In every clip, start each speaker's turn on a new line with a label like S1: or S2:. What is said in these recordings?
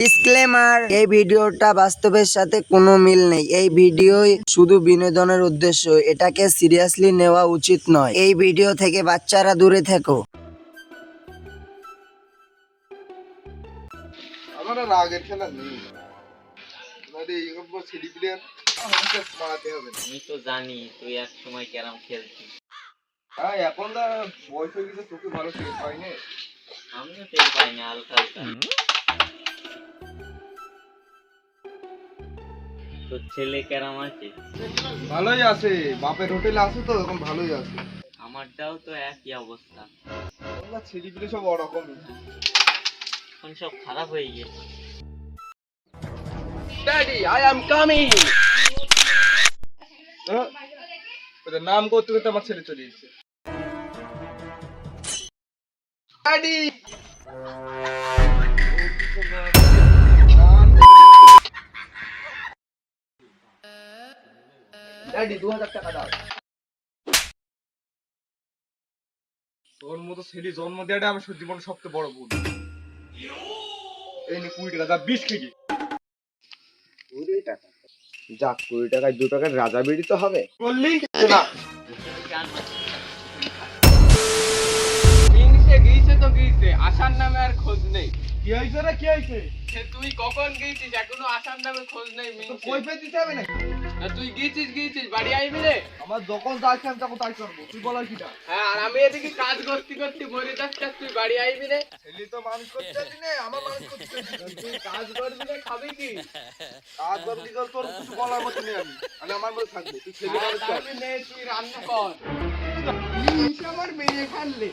S1: Disclaimer এই ভিডিওটা বাস্তবের সাথে কোনো মিল নেই। এই ভিডিও শুধু বিনোদনের উদ্দেশ্য। এটাকে সিরিয়াসলি নেওয়া উচিত নয়। এই ভিডিও থেকে বাচ্চারা দূরে থেকো।
S2: আমার রাগের খেলা নেই।
S3: আমি তো জানি তুই এক সময় ক্যারাম খেলছিস।
S2: এখন তো বয়স হয়ে গেছে তোকে ভালো টের পাই না।
S3: আমিও টের পাই না হালকা হালকা। তোর ছেলে ক্যারাম আছে।
S2: ভালোই আছে বাপের হোটেলে আছে তো এখন ভালোই আছে।
S3: আমারটাও তো একই অবস্থা।
S2: আমরা সিডি প্লে সব ওরকমই।
S3: এখন সব খারাপ হয়ে গেছে।
S2: ড্যাডি আই অ্যাম কামিং ওদের নাম করতে করতে আমার ছেলে চলে এসেছে। ড্যাডি দু হাজার টাকা দাও। তোর মতো ছেলে জন্ম দেওয়াটা আমি জীবনের সবচেয়ে বড় ভুল। এই নে কুড়ি টাকা দা বিশ কেজি। কুড়ি টাকা? যাক কুড়ি টাকায় দু টাকার রাজা বেরি তো হবে। বললি? না।
S4: গিয়েছে তো গিয়েছে আসার নামে আর খোঁজ নেই।
S2: কি হয়েছে রে কি হয়েছে?
S4: তুই কখন গিয়েছিস? এখনও আসার নামে খোঁজ নেই
S2: কই পে দিতে হবে নাকি?
S4: না তুই গিয়েছিস গিয়েছিস বাড়ি আইবি রে?
S2: আমার যখন যাচ্ছে আমি তখন তাই করব। তুই বলার কিটা
S4: হ্যাঁ আর আমি এদিকে কাজ করতে করতে মরে যাচ্ছি তুই বাড়ি আইবি রে।
S2: ছেলে তো মানুষ করতে পারবি আমার মানুষ করতে
S4: তুই কাজ করবি রে খাবি কি?
S2: কাজ করবি কর? তোর কিছু বলার মতো নেই আমি। আমি আমার মধ্যে থাকব। তুই ছেলে
S4: হ্যাঁ,
S2: মানুষ কর।
S4: তুই রান্না কর। আমার মেয়ে খানলে।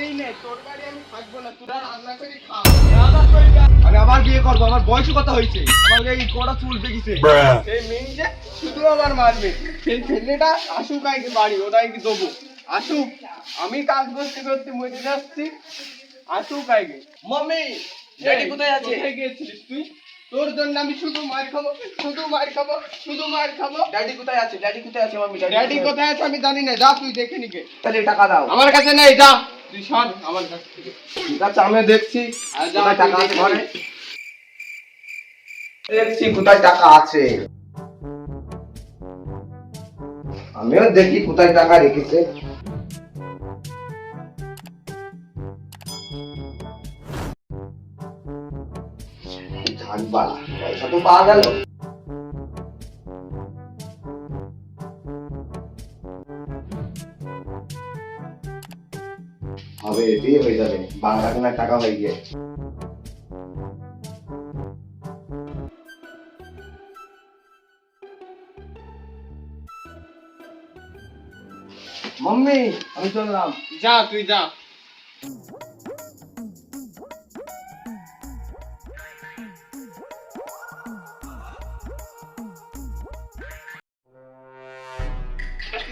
S4: এই নে তোর বাড়ি আমি থাকব না তোরা রান্না করে খা
S2: আমি আবার বিয়ে করব আমার বয়স কত হয়েছে? আমার এই কটা চুল পেকেছে
S4: সেই মিংসে শুধু আমার মারবে। সেই ছেলেটা আসুক আগে বাড়ি ওটাই কি দেবো। আসুক আমি কাজ করতে করতে মরে যাচ্ছি। আসুক আগে।
S2: মাম্মি
S4: ড্যাডি কোথায় আছে? কোথায় গিয়েছিলিস তুই? তোর জন্য আমি শুধু মার খাব শুধু মার খাব শুধু মার খাব।
S2: ড্যাডি কোথায় আছে? ড্যাডি কোথায় আছে মাম্মি?
S4: ড্যাডি কোথায় আছে? আমি জানি না যা তুই দেখে নিকে
S2: তাহলে টাকা দাও।
S4: আমার কাছে নেই যা। তুই সর আমার কাছ থেকে।
S2: ঠিক আছে আমি দেখছি কোথায় টাকা আছে ঘরে? দেখছি কোথায় টাকা আছে। আমিও দেখি কোথায় টাকা রেখেছে। ঝাড়বালা পয়সা তো পাওয়া গেল। হবে এতেই হয়ে যাবে। বাংলা কেনার টাকা হয়ে গিয়ে। মাম্মি আমি চললাম।
S4: যা তুই যা।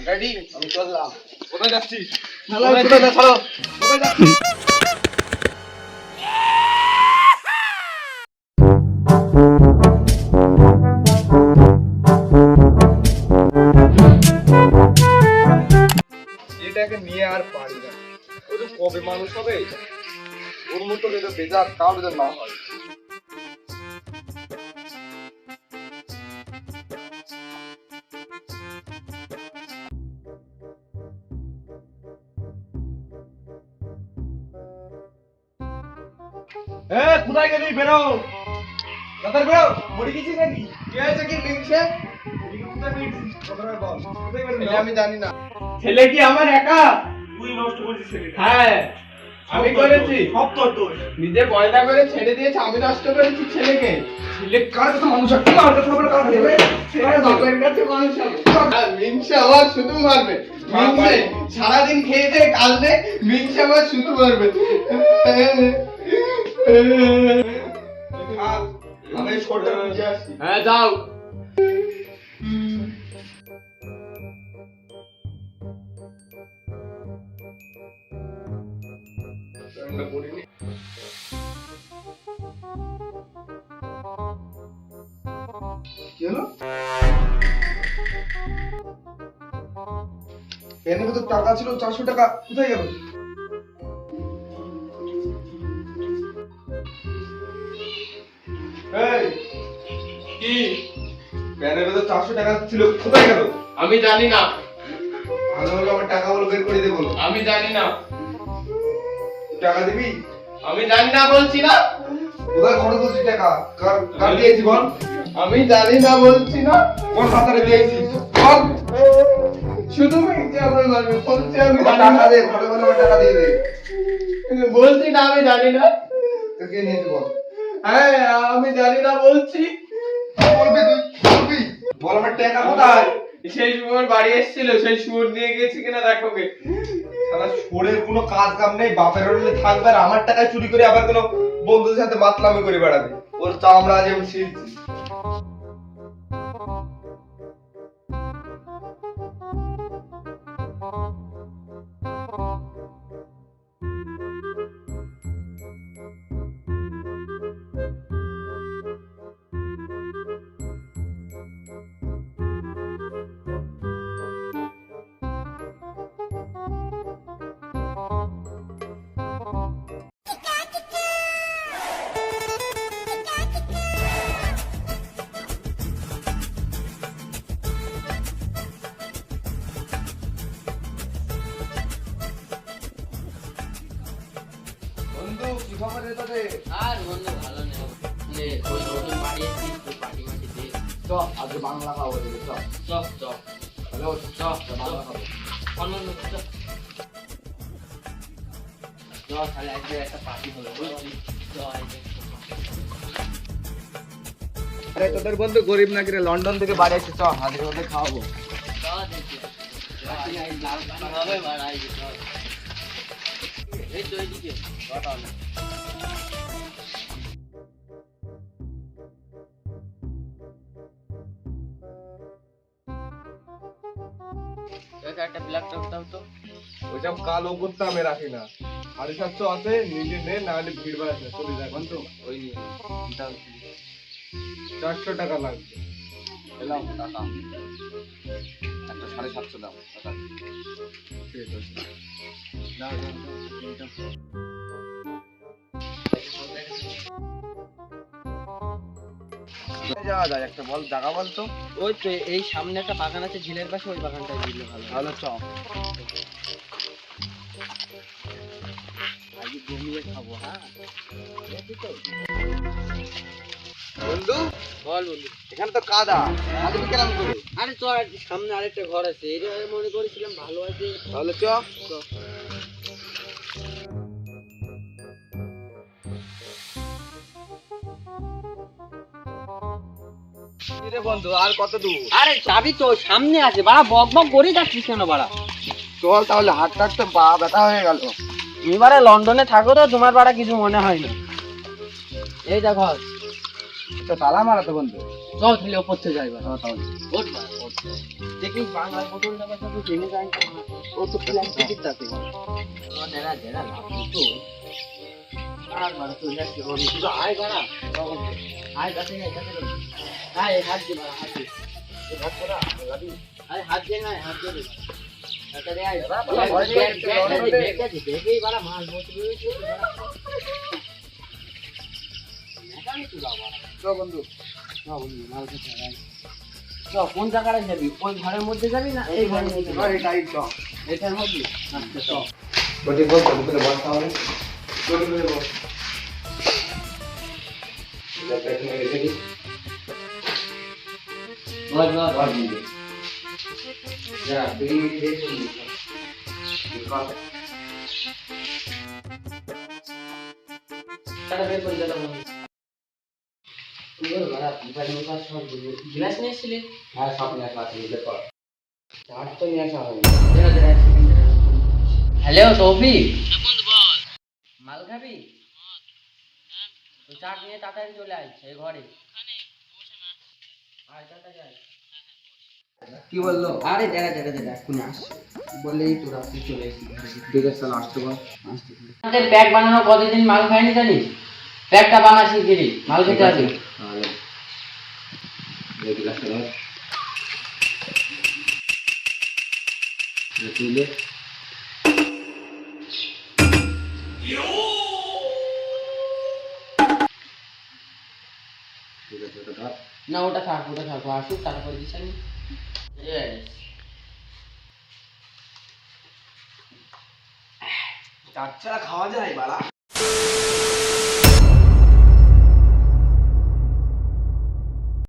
S2: রেডি আমি চললাম।
S4: কোথায় যাচ্ছিস?
S2: কোথায় কোথায় এটাকে নিয়ে আর পারি না। কবে মানুষ হবে? ওর মতো বেজার তাও না হয়। এ কোথায় গেলি? বেরো। দাদার বেরো। মরে গেছিস নাকি?
S4: কি হয়েছে কি মিংসে
S2: এদিকে কোথায় বেরিয়েছিস কথাটা বল। কোথায় বেরোলি
S4: ছেলে আমি জানি না। ছেলে কি আমার একা?
S2: তুই নষ্ট করেছিস
S4: হ্যাঁ। আমি করেছি।
S2: সব তোর দোষ।
S4: নিজে পয়দা করে ছেড়ে দিয়েছে আমি নষ্ট করেছি ছেলেকে।
S2: ছেলে কার কথা মানুষ একটা কার কথা বলে? কার দেবে
S4: ছেলে বাপের কাছে মানুষ আমার শুধু মারবে। সারাদিন খেয়ে দিয়ে কাঁদবে মিংসে আমার শুধু মারবে। হ্যাঁ যাও।
S2: টাকা ছিল চারশো টাকা। কোথায় গেল?
S4: কি
S2: প্যানের ভেতর চারশো টাকা ছিল কোথায় গেল?
S4: আমি জানি না।
S2: ভালো হলো আমার টাকাগুলো বের করে দিয়ে বলো।
S4: আমি জানি না।
S2: টাকা দিবি?
S4: আমি জানি না বলছি না।
S2: কোথায় খরচ করছিস টাকা? কার কার দিয়েছি বল?
S4: আমি জানি না বলছি না।
S2: কোন দিয়েছিস বল।
S4: শুধু মিথ্যে আমার মারবে বলছি আমি
S2: টাকা দে ঘরে ঘরে আমার টাকা দিয়ে দে।
S4: বলছি না আমি জানি না।
S2: তো
S4: হ্যাঁ আমি জানি না বলছি।
S2: বলবি তুই বলবি? বল আমার টাকা কোথায়?
S4: সেই বাড়ি এসেছিল সেই শুয়োর নিয়ে গেছি কিনা দেখো গে।
S2: কোনো কাজ কাম নেই বাপের হোটেলে থাকবে আর আমার টাকা চুরি করে আবার কোনো বন্ধুদের সাথে বাতলামি করে বেড়াবে। ওর চামড়া যেমন আমি বন্ধু কি খবর রে তোদের?
S3: আর বন্ধু ভালো নেই নে ওই নতুন বাড়ি এসেছিস তুই পার্টি মাটি দে
S2: চ আজকে বাংলা খাব রে চ।
S3: চপ চপ
S2: হ্যালো চ বাংলা খাব।
S3: অনন্য চপ চ। তাহলে আজকে একটা পার্টি হলো বুঝলি? চ আজকে
S2: আরে তোদের বন্ধু গরিব নাকি রে? লন্ডন থেকে বাড়ি এসে চ আজকে ওদের খাওয়াবো।
S3: এই হবে বাড়াই এই তো না একটা ব্ল্যাক টপ দাও তো।
S2: ওইসব কালো করতে আমি রাখি না। সাড়ে সাতশো আছে নিজে নে না হলে ভিড় বাড়াচ্ছে চলে যায় বন্ধু
S3: ওই নিয়ে। দাও।
S2: চারশো টাকা লাগবে।
S3: এলাম। টাকা। একটা সাড়ে সাতশো দাম টাকা
S2: ঠিক আছে। যাওয়া যায় একটা বল জায়গা বল তো।
S3: ওই তো এই সামনে একটা বাগান আছে ঝিলের পাশে ওই বাগানটায় দিলে ভালো
S2: তাহলে চ
S3: আজকে জমিয়ে খাব হ্যাঁ?
S2: বন্ধু?
S3: বল বন্ধু।
S2: এখানে তো কাদা আসবি কেরাম করে
S3: আরে তো সামনে আরেকটা ঘর আছে। এটা মনে করেছিলাম ভালো আছে।
S2: তাহলে চ। রে বন্ধু আর কত দূর?
S3: আরে চাবি তো সামনে আছে বাড়া বক বক করে যাচ্ছিস কেন বাড়া?
S2: চল তাহলে হাঁটতে হাঁটতে পা ব্যথা হয়ে গেল।
S3: বাড়া লন্ডনে থাকো তো তোমার বাড়া কিছু মনে হয় না। এই দেখো।
S2: তো তালা মারা তো বন্ধু।
S3: চল তাহলে ওপর থেকে যাই বাড়া।
S2: তাহলে।
S3: ওঠ বাড়া, বাংলার জেনে যাই ও তো প্ল্যান টিকিট থাকে। জেরা তো। আর বাড়া তুই আয় বাড়া। আয় আয় আয় হাত দে বাড়া হাত দে। এই হাত করা লাগাবি আয় হাত দে না হাত দে রে। হাতটা দে
S2: ভয়
S3: মাল ভর্তি রয়েছে,
S2: বন্ধু।
S3: চ বন্ধু, মাল খেতে আয়। চ, কোন জায়গায় যাবি? ওই ঘরের মধ্যে যাবি না এই ঘরের মধ্যে যাবি?
S2: এটাই চ।
S3: এটার মধ্যে? আচ্ছা
S2: বল তো বল তাহলে। বল এটা পেছনে দিই
S3: বল বল
S2: আর দিয়ে যা।
S3: তুই বলবি। গ্লাস নিয়ে এসেছিলি?
S2: হ্যাঁ সব নিয়ে আসা আছে পার চার তো নিয়ে আসা হয়নি।
S3: হ্যালো তৌফিক মাল খাবি তো চাট নিয়ে তাড়াতাড়ি চলে আয় সেই ঘরে।
S2: কি বলল?
S3: আরে দেখা দেখা দেখা এক্ষুনি আসছে।
S2: বললেই তোর আসতে চলে ঠিক আছে তাহলে আসতে বল।
S3: আমাদের প্যাক বানানো কতদিন? মাল খায়নি জানিস? প্যাকটা বানা শিখিরি মাল খেতে আসি।
S2: তুলে ঠিক আছে ওটা
S3: না ওটা থাক ওটা থাক আসুক তারপরে দিস আমি.
S2: ছাড়া খাওয়া যায় বাড়া